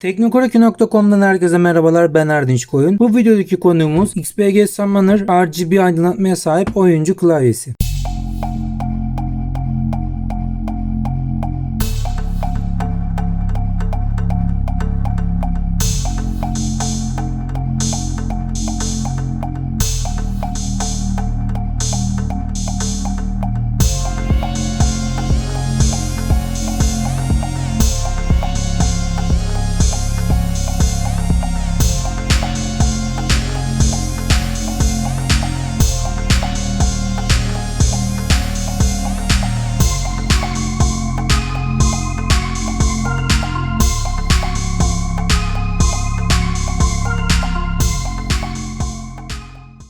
Teknokoreki.com'dan herkese merhabalar ben Erdinç Koyun. Bu videodaki konuğumuz XPG Summoner RGB aydınlatmaya sahip oyuncu klavyesi.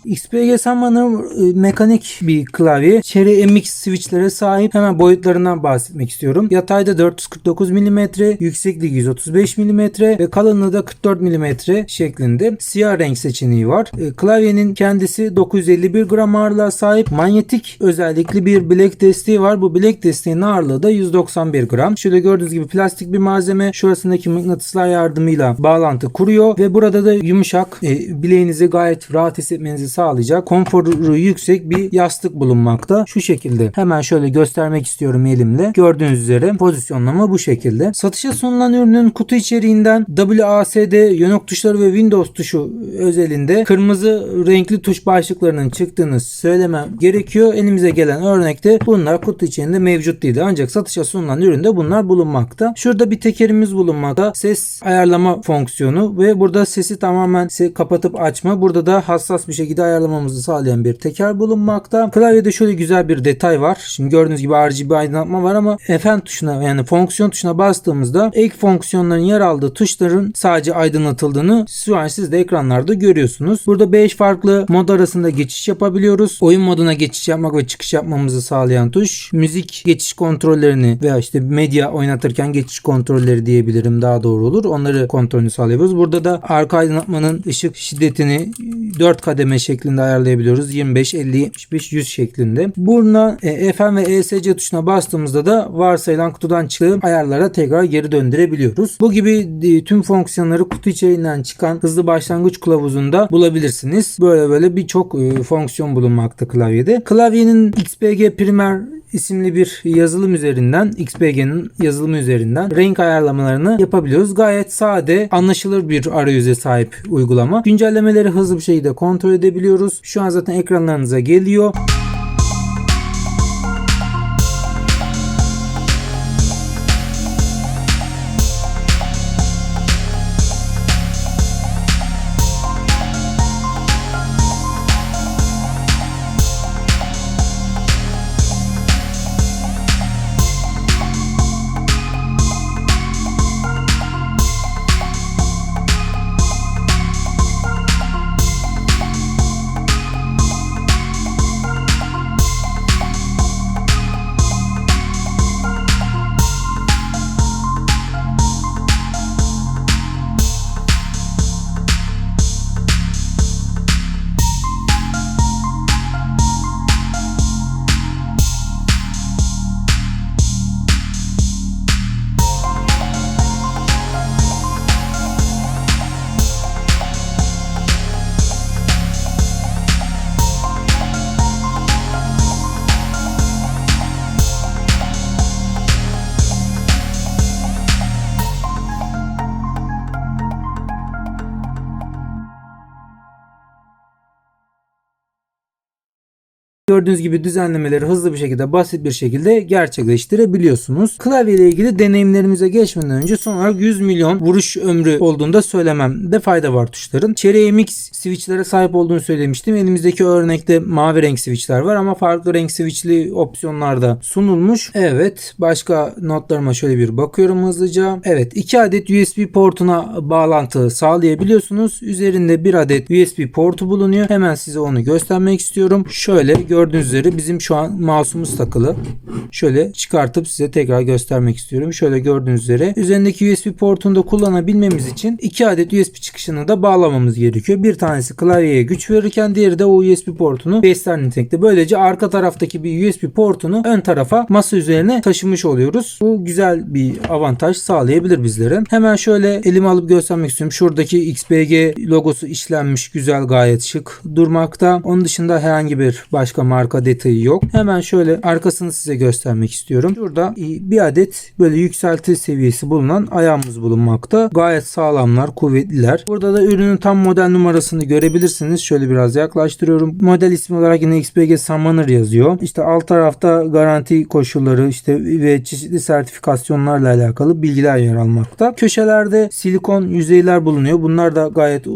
XPG Summoner e, mekanik bir klavye. Cherry MX switchlere sahip. Hemen boyutlarından bahsetmek istiyorum. Yatayda 449 mm, yüksekliği 135 mm ve kalınlığı da 44 mm şeklinde. Siyah renk seçeneği var. E, Klavyenin kendisi 951 gram ağırlığa sahip. Manyetik özellikli bir bilek desteği var. Bu bilek desteğinin ağırlığı da 191 gram. Şöyle gördüğünüz gibi plastik bir malzeme. Şurasındaki mıknatıslar yardımıyla bağlantı kuruyor ve burada da yumuşak e, bileğinizi gayet rahat hissetmenizi sağlayacak konforu yüksek bir yastık bulunmakta. Şu şekilde hemen şöyle göstermek istiyorum elimle. Gördüğünüz üzere pozisyonlama bu şekilde. Satışa sunulan ürünün kutu içeriğinden WASD yönok tuşları ve Windows tuşu özelinde kırmızı renkli tuş başlıklarının çıktığını söylemem gerekiyor. Elimize gelen örnekte bunlar kutu içerisinde mevcut değildi. Ancak satışa sunulan üründe bunlar bulunmakta. Şurada bir tekerimiz bulunmakta. Ses ayarlama fonksiyonu ve burada sesi tamamen kapatıp açma. Burada da hassas bir şekilde ayarlamamızı sağlayan bir teker bulunmakta. Klavyede şöyle güzel bir detay var. Şimdi gördüğünüz gibi RGB aydınlatma var ama FN tuşuna yani fonksiyon tuşuna bastığımızda ek fonksiyonların yer aldığı tuşların sadece aydınlatıldığını şu an siz de ekranlarda görüyorsunuz. Burada 5 farklı mod arasında geçiş yapabiliyoruz. Oyun moduna geçiş yapmak ve çıkış yapmamızı sağlayan tuş. Müzik geçiş kontrollerini veya işte medya oynatırken geçiş kontrolleri diyebilirim daha doğru olur. Onları kontrolünü sağlayabiliyoruz. Burada da arka aydınlatmanın ışık şiddetini 4 kademe şeklinde ayarlayabiliyoruz. 25, 50, 75, 100 şeklinde. Buradan e, FM ve ESC tuşuna bastığımızda da varsayılan kutudan çıktığı ayarlara tekrar geri döndürebiliyoruz. Bu gibi e, tüm fonksiyonları kutu içeriğinden çıkan hızlı başlangıç kılavuzunda bulabilirsiniz. Böyle böyle birçok e, fonksiyon bulunmakta klavyede. Klavyenin XPG Primer isimli bir yazılım üzerinden XPG'nin yazılımı üzerinden renk ayarlamalarını yapabiliyoruz. Gayet sade, anlaşılır bir arayüze sahip uygulama. Güncellemeleri hızlı bir şekilde kontrol edebiliyoruz. Şu an zaten ekranlarınıza geliyor. Gördüğünüz gibi düzenlemeleri hızlı bir şekilde basit bir şekilde gerçekleştirebiliyorsunuz. Klavye ile ilgili deneyimlerimize geçmeden önce son olarak 100 milyon vuruş ömrü olduğunda söylememde fayda var tuşların. Cherry MX switchlere sahip olduğunu söylemiştim. Elimizdeki örnekte mavi renk switchler var ama farklı renk switchli opsiyonlar da sunulmuş. Evet başka notlarıma şöyle bir bakıyorum hızlıca. Evet 2 adet USB portuna bağlantı sağlayabiliyorsunuz. Üzerinde bir adet USB portu bulunuyor. Hemen size onu göstermek istiyorum. Şöyle gördüğünüz gördüğünüz üzere bizim şu an mouse'umuz takılı. Şöyle çıkartıp size tekrar göstermek istiyorum. Şöyle gördüğünüz üzere üzerindeki USB portunu da kullanabilmemiz için iki adet USB çıkışını da bağlamamız gerekiyor. Bir tanesi klavyeye güç verirken diğeri de o USB portunu besler nitelikte. Böylece arka taraftaki bir USB portunu ön tarafa masa üzerine taşımış oluyoruz. Bu güzel bir avantaj sağlayabilir bizlere. Hemen şöyle elime alıp göstermek istiyorum. Şuradaki XPG logosu işlenmiş güzel gayet şık durmakta. Onun dışında herhangi bir başka marka detayı yok. Hemen şöyle arkasını size göstermek istiyorum. Şurada bir adet böyle yükselti seviyesi bulunan ayağımız bulunmakta. Gayet sağlamlar, kuvvetliler. Burada da ürünün tam model numarasını görebilirsiniz. Şöyle biraz yaklaştırıyorum. Model ismi olarak yine XPG Summoner yazıyor. İşte alt tarafta garanti koşulları işte ve çeşitli sertifikasyonlarla alakalı bilgiler yer almakta. Köşelerde silikon yüzeyler bulunuyor. Bunlar da gayet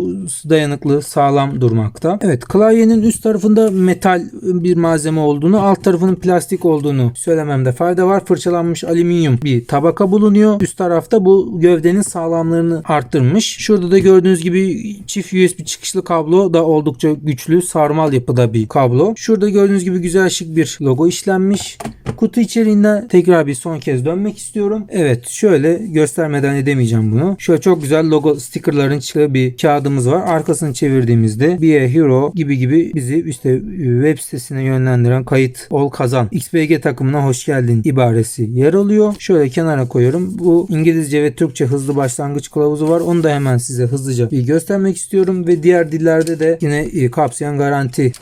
dayanıklı, sağlam durmakta. Evet, klavyenin üst tarafında metal bir malzeme olduğunu, alt tarafının plastik olduğunu söylememde fayda var. Fırçalanmış alüminyum bir tabaka bulunuyor. Üst tarafta bu gövdenin sağlamlığını arttırmış. Şurada da gördüğünüz gibi çift USB çıkışlı kablo da oldukça güçlü, sarmal yapıda bir kablo. Şurada gördüğünüz gibi güzel şık bir logo işlenmiş. Kutu içeriğinde tekrar bir son kez dönmek istiyorum. Evet şöyle göstermeden edemeyeceğim bunu. Şöyle çok güzel logo stickerların çıktığı bir kağıdımız var. Arkasını çevirdiğimizde Be a Hero gibi gibi bizi işte web sitesine yönlendiren kayıt ol kazan. XPG takımına hoş geldin ibaresi yer alıyor. Şöyle kenara koyuyorum. Bu İngilizce ve Türkçe hızlı başlangıç kılavuzu var. Onu da hemen size hızlıca bir göstermek istiyorum ve diğer dillerde de yine e, kapsayan garanti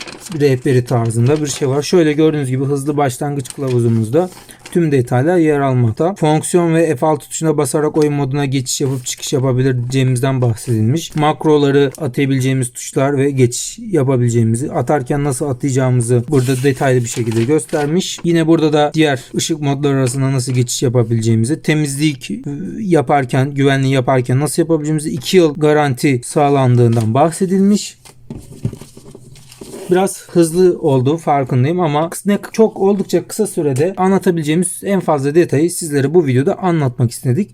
rehberi tarzında bir şey var. Şöyle gördüğünüz gibi hızlı başlangıç kılavuzumuzda tüm detaylar yer almakta. Fonksiyon ve F6 tuşuna basarak oyun moduna geçiş yapıp çıkış yapabileceğimizden bahsedilmiş. Makroları atayabileceğimiz tuşlar ve geçiş yapabileceğimizi, atarken nasıl atlayacağımızı burada detaylı bir şekilde göstermiş. Yine burada da diğer ışık modları arasında nasıl geçiş yapabileceğimizi, temizlik yaparken, güvenliği yaparken nasıl yapabileceğimizi 2 yıl garanti sağlandığından bahsedilmiş biraz hızlı olduğu farkındayım ama ne çok oldukça kısa sürede anlatabileceğimiz en fazla detayı sizlere bu videoda anlatmak istedik.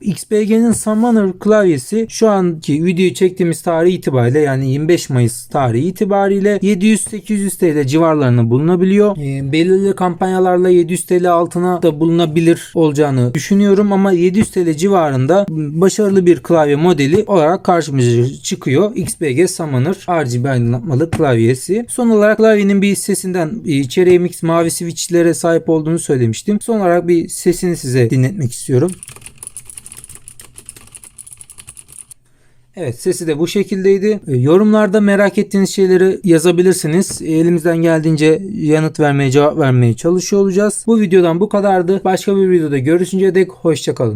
XPG'nin Summoner klavyesi şu anki videoyu çektiğimiz tarih itibariyle yani 25 Mayıs tarihi itibariyle 700-800 TL civarlarında bulunabiliyor. E, belirli kampanyalarla 700 TL altına da bulunabilir olacağını düşünüyorum ama 700 TL civarında başarılı bir klavye modeli olarak karşımıza çıkıyor. XPG Summoner RGB aydınlatmalı klavyesi klavyesi. Son olarak klavyenin bir sesinden Cherry MX mavi switchlere sahip olduğunu söylemiştim. Son olarak bir sesini size dinletmek istiyorum. Evet sesi de bu şekildeydi. Yorumlarda merak ettiğiniz şeyleri yazabilirsiniz. Elimizden geldiğince yanıt vermeye cevap vermeye çalışıyor olacağız. Bu videodan bu kadardı. Başka bir videoda görüşünceye dek hoşçakalın.